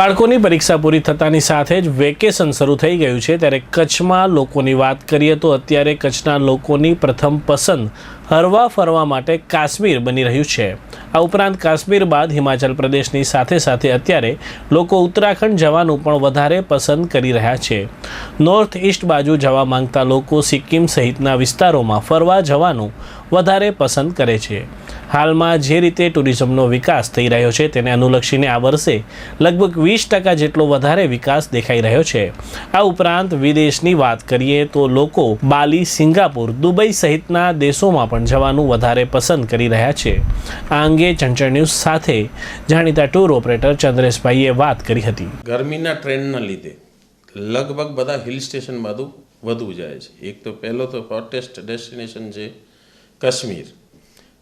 બાળકોની પરીક્ષા પૂરી થતાની સાથે જ વેકેશન શરૂ થઈ ગયું છે. ત્યારે કચ્છમાં લોકોની વાત કરીએ તો અત્યારે કચ્છના લોકોની પ્રથમ પસંદ હરવા ફરવા માટે કાશ્મીર બની રહ્યું છે. આ ઉપરાંત કાશ્મીર બાદ હિમાચલ પ્રદેશની સાથે સાથે અત્યારે લોકો ઉત્તરાખંડ જવાનું પણ વધારે પસંદ કરી રહ્યા છે. નોર્થ ઇસ્ટ બાજુ જવા માંગતા લોકો સિક્કિમ સહિતના વિસ્તારોમાં ફરવા જવાનું વધારે પસંદ કરે છે. હાલમાં જે રીતે ટુરિઝમનો વિકાસ થઈ રહ્યો છે તેને અનુલક્ષીને આ વર્ષે લગભગ વીસ ટકા જેટલો વધારે વિકાસ દેખાઈ રહ્યો છે. આ ઉપરાંત વિદેશની વાત કરીએ તો લોકો બાલી, સિંગાપુર, દુબઈ સહિતના દેશોમાં પણ જવાનું વધારે પસંદ કરી રહ્યા છે. આ અંગે ચંચળ ન્યૂઝ સાથે જાણીતા ટૂર ઓપરેટર ચંદ્રેશભાઈએ વાત કરી હતી. ગરમીના ટ્રેન્ડના લીધે લગભગ બધા હિલ સ્ટેશન બાજુ વધુ જાય છે. એક તો પહેલો તો હોટેસ્ટ ડેસ્ટિનેશન છે કાશ્મીર.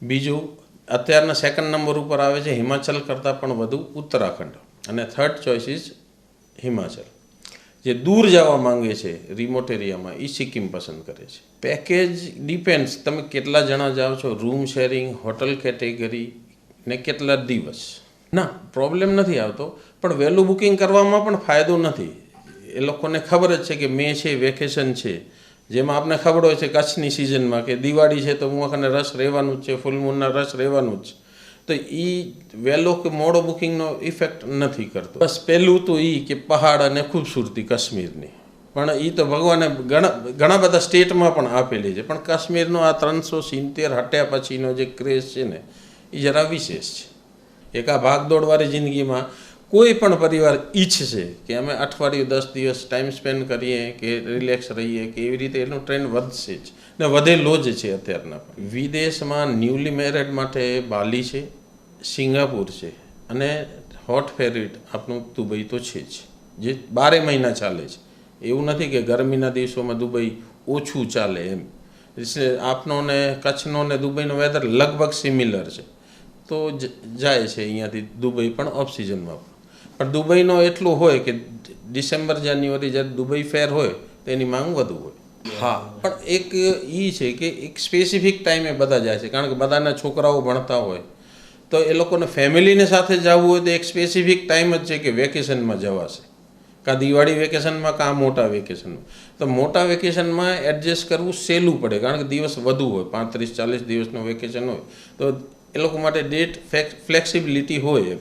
બીજું, અત્યારના સેકન્ડ નંબર ઉપર આવે છે હિમાચલ કરતાં પણ વધુ ઉત્તરાખંડ. અને થર્ડ ચોઇસ ઇઝ હિમાચલ. જે દૂર જવા માંગે છે રિમોટ એરિયામાં એ સિક્કિમ પસંદ કરે છે. પેકેજ ડિપેન્ડ્સ તમે કેટલા જણા જાઓ છો? રૂમ શેરિંગ હોટલ કેટેગરી ને કેટલા દિવસ? ના પ્રોબ્લેમ નથી આવતો. પણ વહેલું બુકિંગ કરવામાં પણ ફાયદો નથી. એ લોકોને ખબર જ છે કે મે છે વેકેશન છે. જેમાં આપને ખબર હોય છે કચ્છની સિઝનમાં કે દિવાળી છે તો હું આખને રસ રહેવાનું જ છે ફૂલમૂનના રસ રહેવાનું જ તો એ વહેલો કે મોડો બુકિંગનો ઇફેક્ટ નથી કરતો. બસ પહેલું તો એ કે પહાડ અને ખૂબસૂરતી કાશ્મીરની. પણ એ તો ભગવાને ઘણા ઘણા બધા સ્ટેટમાં પણ આપેલી છે. પણ કાશ્મીરનો આ ત્રણસો સિત્તેર હટ્યા પછીનો જે ક્રેઝ છે ને એ જરા વિશેષ છે. એક આ ભાગદોડવાળી જિંદગીમાં કોઈ પણ પરિવાર ઈચ્છશે કે અમે અઠવાડિયું, દસ દિવસ ટાઈમ સ્પેન્ડ કરીએ, કે રિલેક્સ રહીએ, કે એવી રીતે એનો ટ્રેન્ડ વધશે જ. ને વધેલો જ છે અત્યારના પણ. વિદેશમાં ન્યૂલી મેરેડ માટે બાલી છે, સિંગાપુર છે, અને હોટ ફેવરિટ આપણું દુબઈ તો છે જ. જે બારે મહિના ચાલે છે. એવું નથી કે ગરમીના દિવસોમાં દુબઈ ઓછું ચાલે એમ. એટલે આપનો ને કચ્છનો ને દુબઈનો વેધર લગભગ સિમિલર છે. તો જાય છે અહીંયાથી દુબઈ પણ ઓફ સિઝનમાં પણ દુબઈનો એટલું હોય કે ડિસેમ્બર જાન્યુઆરી જ્યારે દુબઈ ફેર હોય તો એની માંગ વધુ હોય. હા. પણ એક એ છે કે એક સ્પેસિફિક ટાઈમે બધા જાય છે. કારણ કે બધાના છોકરાઓ ભણતા હોય. તો એ લોકોને ફેમિલીને સાથે જવું હોય તો એક સ્પેસિફિક ટાઈમ જ છે કે વેકેશનમાં જવાશે. કાં દિવાળી વેકેશનમાં કાં મોટા વેકેશનમાં તો મોટા વેકેશનમાં એડજસ્ટ કરવું સહેલું પડે. કારણ કે દિવસ વધુ હોય. પાંત્રીસ ચાલીસ દિવસનું વેકેશન હોય. તો એ લોકો માટે ડેટ ફ્લેક્સિબિલિટી હોય એમ.